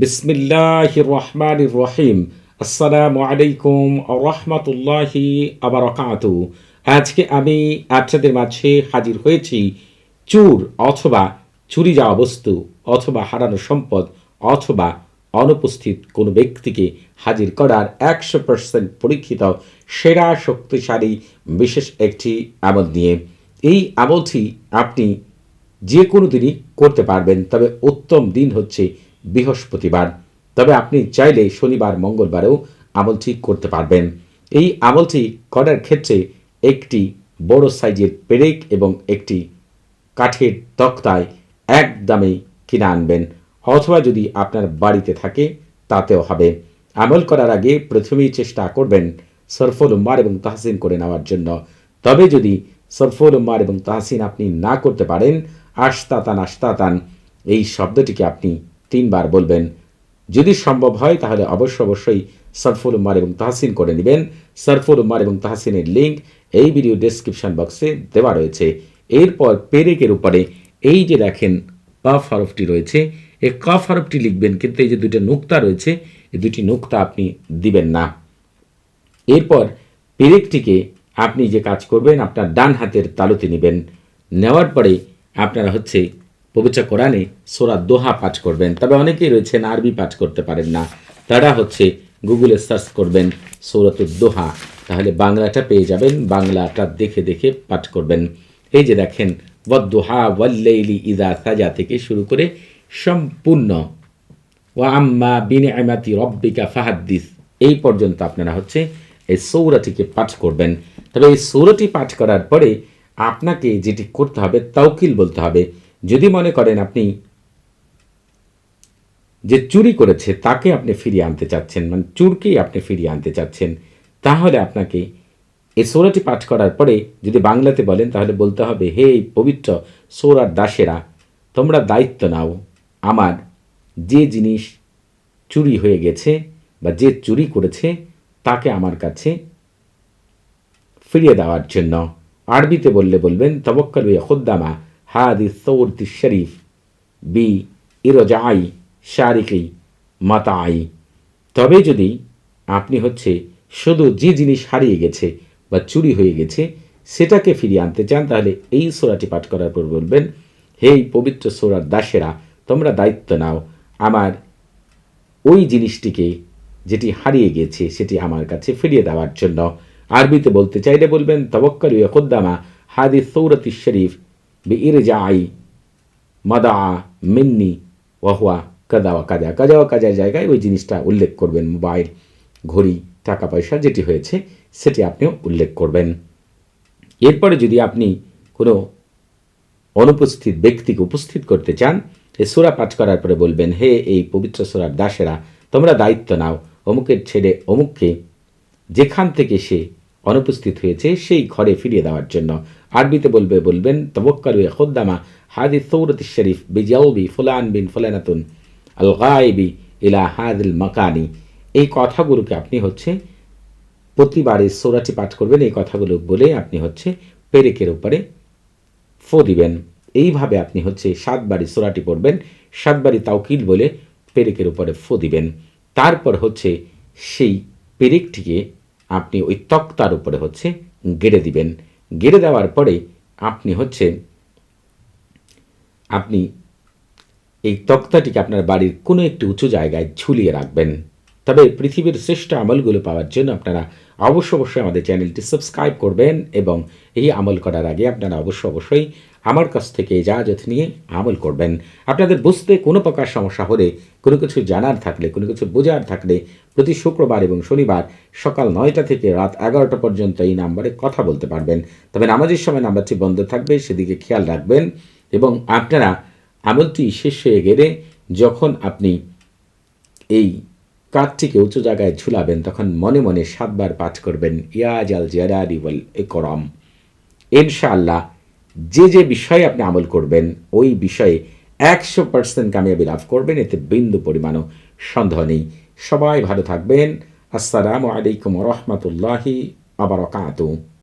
বিসমিল্লাহ রহমান রহিম আসসালামু আলাইকুম রহমতুল্লাহি আবরকাত। আজকে আমি আপনাদের মাঝে হাজির হয়েছি চুর অথবা চুরি যাওয়া বস্তু অথবা হারানো সম্পদ অথবা অনুপস্থিত কোনো ব্যক্তিকে হাজির করার একশো পার্সেন্ট পরীক্ষিত, সেরা, শক্তিশালী, বিশেষ একটি আমল নিয়ে। এই আমলটি আপনি যে কোনো দিনই করতে পারবেন, তবে উত্তম দিন হচ্ছে বৃহস্পতিবার। তবে আপনি চাইলে শনিবার, মঙ্গলবারেও আমলটি করতে পারবেন। এই আমলটি করার ক্ষেত্রে একটি বড় সাইজের পেরেক এবং একটি কাঠের তক্তায় এক দামে কিনে আনবেন, অথবা যদি আপনার বাড়িতে থাকে, তাতেও হবে। আমল করার আগে প্রথমেই চেষ্টা করবেন সরফল উম্মার এবং তাহসিন করে নেওয়ার জন্য। তবে যদি সরফল উম্মার এবং তাহসিন আপনি না করতে পারেন, আশতাতান আস্তাতান এই শব্দটিকে আপনি তিনবার বলবেন। যদি সম্ভব হয়, তাহলে অবশ্য অবশ্যই সরফুল উম্মার এবং তাহসিন করে নেবেন। সরফুল উম্মার এবং তাহসিনের লিঙ্ক এই ভিডিও ডেসক্রিপশন বক্সে দেওয়া রয়েছে। এরপর পেরেকের উপরে এই যে দেখেন, কফ হরফটি রয়েছে। এই কফ হরফটি লিখবেন, কিন্তু এই যে দুইটা নুক্তা রয়েছে, এই দুটি নুক্তা আপনি দিবেন না। এরপর পেরেকটিকে আপনি যে কাজ করবেন, আপনার ডান হাতের তালুতে নেবেন। নেওয়ার পরে আপনারা হচ্ছে পবিত্র কোরআনে সোরা দোহা পাঠ করবেন। তবে অনেকেই রয়েছেন আরবি পাঠ করতে পারেন না। তারা হচ্ছে গুগলে সার্চ করবেন সৌরতুর দোহা, তাহলে বাংলাটা পেয়ে যাবেন, বাংলাটা দেখে দেখে পাঠ করবেন। এই যে দেখেন ওয়াদ্দোহা ওয়াল্লাইলি ইদা সাজা থেকে শুরু করে সম্পূর্ণ। ওয়া আম্মা বিনে আমাতি রব্বিকা ফাহাদ্দিস। এই পর্যন্ত আপনারা হচ্ছে এই সৌরাটিকে পাঠ করবেন। তবে এই সৌরটি পাঠ করার পরে আপনাকে যেটি করতে হবে, তাওকিল বলতে হবে। যদি মনে করেন আপনি যে চুরি করেছে, তাকে আপনি ফিরিয়ে আনতে চাচ্ছেন মানে চুরকেই আপনি ফিরিয়ে আনতে চাচ্ছেন, তাহলে আপনাকে এই সৌরাটি পাঠ করার পরে যদি বাংলাতে বলেন, তাহলে বলতে হবে, হে পবিত্র সৌরার দাসেরা, তোমরা দায়িত্ব নাও আমার যে জিনিস চুরি হয়ে গেছে বা যে চুরি করেছে, তাকে আমার কাছে ফিরিয়ে দেওয়ার জন্য। আরবিতে বললে বলবেন, তবক্কাল খুদ্দামা সৌরতি শরীফ বি ইরজাই শারিকি মাতাই তবে যদি আপনি হচ্ছে শুধু যে জিনিস হারিয়ে গেছে বা চুরি হয়ে গেছে সেটাকে ফিরিয়ে আনতে চান, তাহলে এই সোরাটি পাঠ করার পর বলবেন হে পবিত্র সোরার দাসেরা তোমরা দায়িত্ব নাও। আমার ওই জিনিসটিকে যেটি হারিয়ে গেছে সেটি আমার কাছে ফিরিয়ে দেওয়ার জন্য। আরবিতে বলতে চাইলে বলবেন তবক্কাল ইয়াকুদ্দামা হাদি সৌরতি শরীফ ইরজাই মাদা মিন্নি ওয়াহুয়া কাদাওয়া কাজা কাজাওয়া কাজার জায়গায় ওই জিনিসটা উল্লেখ করবেন, মোবাইল, ঘড়ি, টাকা পয়সা যেটি হয়েছে সেটি আপনিও উল্লেখ করবেন। এরপরে যদি আপনি কোনো অনুপস্থিত ব্যক্তিকে উপস্থিত করতে চান, এই সুরা পাঠ করার পরে বলবেন, হে এই পবিত্র সুরার দাসেরা, তোমরা দায়িত্ব নাও। অমুকের ছেড়ে অমুককে যেখান থেকে সে অনুপস্থিত হয়েছে সেই ঘরে ফিরিয়ে দেওয়ার জন্য। আরবিতে বলবে, বলবেন তবক্কালু খোদ্দামা, হাদি সৌরত শরীফ বিজাউবি ফুলান বিন ফুলানাতুন আল গায়েবি ইলা হাদিল মাকানি। এই কথাগুলোকে আপনি হচ্ছে প্রতিবারে সোরাটি পাঠ করবেন, এই কথাগুলো বলে আপনি হচ্ছে পেরেকের উপরে ফো দিবেন। এইভাবে আপনি হচ্ছে সাতবারই সোরাটি পড়বেন, সাতবারই তাওকিল বলে পেরেকের উপরে ফো দিবেন। তারপর হচ্ছে সেই পেরেকটিকে আপনি ওই তক্তার উপরে হচ্ছে গেড়ে দিবেন। গেড়ে দেওয়ার পরে আপনি হচ্ছে, আপনি এই তক্তাটিকে আপনার বাড়ির কোনো একটি উঁচু জায়গায় ঝুলিয়ে রাখবেন। তবে পৃথিবীর শ্রেষ্ঠ আমলগুলো পাওয়ার জন্য আপনারা অবশ্য অবশ্যই আমাদের চ্যানেলটি সাবস্ক্রাইব করবেন এবং এই আমল করার আগে আপনারা অবশ্য অবশ্যই আমার কাছ থেকে ইজাজত নিয়ে আমল করবেন। আপনাদের বুঝতে কোনো প্রকার সমস্যা হলে, কোনো কিছু জানার থাকলে, কোনো কিছু বোঝার থাকলে প্রতি শুক্রবার এবং শনিবার সকাল নয়টা থেকে রাত এগারোটা পর্যন্ত এই নাম্বারে কথা বলতে পারবেন। তবে নামাজের সময় নাম্বারটি বন্ধ থাকবে, সেদিকে খেয়াল রাখবেন এবং আপনারা আমলটি শেষ হয়ে গেলে যখন আপনি এই কাঠটিকে উঁচু জায়গায় ঝুলাবেন, তখন মনে মনে সাতবার পাঠ করবেন ইয়াজ আল জিয়ারি ওয়াল একরম ইনশাআল্লাহ যে যে বিষয়ে আপনি আমল করবেন, ওই বিষয়ে একশো পার্সেন্ট কামিয়াবি লাভ করবেন, এতে বিন্দু পরিমাণও সন্দেহ নেই। সবাই ভালো থাকবেন। আসসালামু আলাইকুম রহমতুল্লাহি আবরকাত